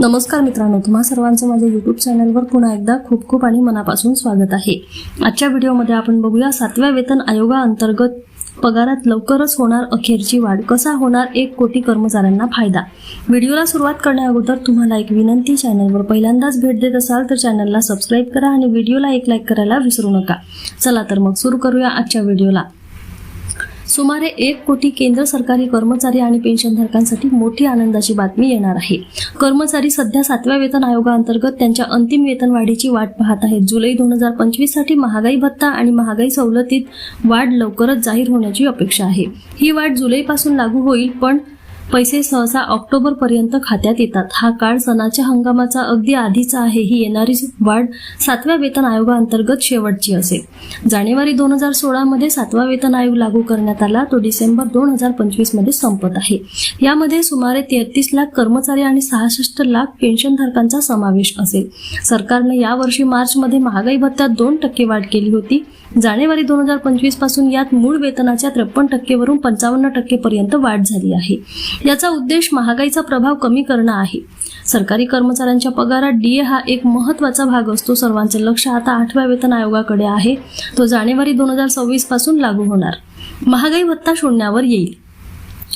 नमस्कार मित्रांनो तुम्हा सर्वांचं माझ्या यूट्यूब चॅनलवर पुन्हा एकदा खूप खूप आणि मनापासून स्वागत आहे. आजच्या व्हिडिओमध्ये आपण बघूया सातव्या वेतन आयोगाअंतर्गत पगारात लवकरच होणार अखेरची वाढ कसा होणार एक कोटी कर्मचाऱ्यांना फायदा. व्हिडिओला सुरुवात करण्याअगोदर तुम्हाला एक विनंती चॅनलवर पहिल्यांदाच भेट देत असाल तर चॅनलला सबस्क्राईब करा आणि व्हिडिओला एक लाईक करायला विसरू नका. चला तर मग सुरू करूया आजच्या व्हिडिओला. सुमारे एक कोटी केंद्र सरकारी कर्मचारी आणि पेन्शनधारकांसाठी मोठी आनंदाची बातमी येणार आहे. कर्मचारी सध्या सातव्या वेतन आयोगाअंतर्गत त्यांच्या अंतिम वेतनवाढीची वाट पाहत आहेत. जुलै दोन हजार पंचवीससाठी महागाई भत्ता आणि महागाई सवलतीत वाढ लवकरच जाहीर होण्याची अपेक्षा आहे. ही वाढ जुलैपासून लागू होईल पण पैसे सहसा ऑक्टोबर पर्यंत खात्यात येतात. हा काळ सणाच्या हंगामाचा अगदी आधीचा आहे. ही येणारी वाढ सातव्या वेतन आयोगाअंतर्गत शेवटची असेल. जानेवारी दोन हजार सोळामध्ये सातवा वेतन आयोग लागू करण्यात आला. तो डिसेंबर दोन हजार पंचवीसमध्ये संपत आहे. यामध्ये सुमारे तेहतीस लाख कर्मचारी आणि सहासष्ट लाख पेन्शनधारकांचा समावेश असेल. सरकारने यावर्षी मार्चमध्ये महागाई भत्त्यात दोन टक्के वाढ केली होती. जानेवारी दोन हजार पंचवीसपासून यात मूळ वेतनाच्या त्रेपन्न टक्केवरून पंचावन्न टक्केपर्यंत वाढ झाली आहे. याचा उद्देश महागाईचा प्रभाव कमी करणं आहे. सरकारी कर्मचाऱ्यांच्या पगारात डीए हा एक महत्त्वाचा भाग असतो. सर्वांचे लक्ष आता आठव्या वेतन आयोगाकडे आहे. तो जानेवारी दोन हजार सव्वीसपासून लागू होणार. महागाई भत्ता शून्यावर येईल.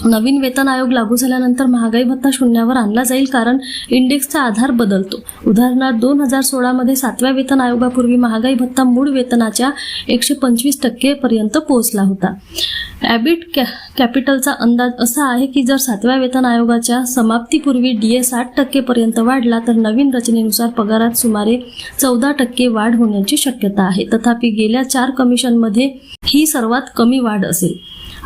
नवीन वेतन आयोग लागू झाल्यानंतर महागाई भत्ता शून्यावर आणला जाईल कारण इंडेक्सचा आधार बदलतो. उदाहरणार्थ दोन हजार सोळामध्ये सातव्या वेतन आयोगापूर्वी महागाई भत्ता मूळ वेतनाच्या एकशे पंचवीस टक्केपर्यंत पोहोचला होता. ॲबिट कॅ कॅपिटलचा अंदाज असा आहे की जर सातव्या वेतन आयोगाच्या समाप्तीपूर्वी डी ए साठ टक्केपर्यंत वाढला तर नवीन रचनेनुसार पगारात सुमारे चौदा टक्के वाढ होण्याची शक्यता आहे. तथापि गेल्या चार कमिशनमध्ये ही सर्वात कमी वाढ असेल.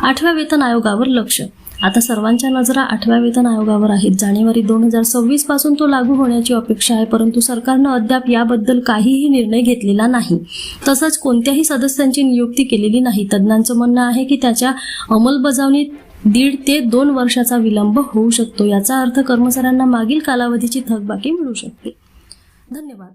आठव्या वेतन आयोगावर लक्ष. आता सर्वांच्या नजरा आठव्या वेतन आयोगावर आहेत. जानेवारी दोन हजार सव्वीसपासून तो लागू होण्याची अपेक्षा आहे परंतु सरकारनं अद्याप याबद्दल काहीही निर्णय घेतलेला नाही. तसंच कोणत्याही सदस्यांची नियुक्ती केलेली नाही. तज्ज्ञांचं म्हणणं आहे की त्याच्या अंमलबजावणीत दीड ते दोन वर्षाचा विलंब होऊ शकतो. याचा अर्थ कर्मचाऱ्यांना मागील कालावधीची थकबाकी मिळू शकते. धन्यवाद.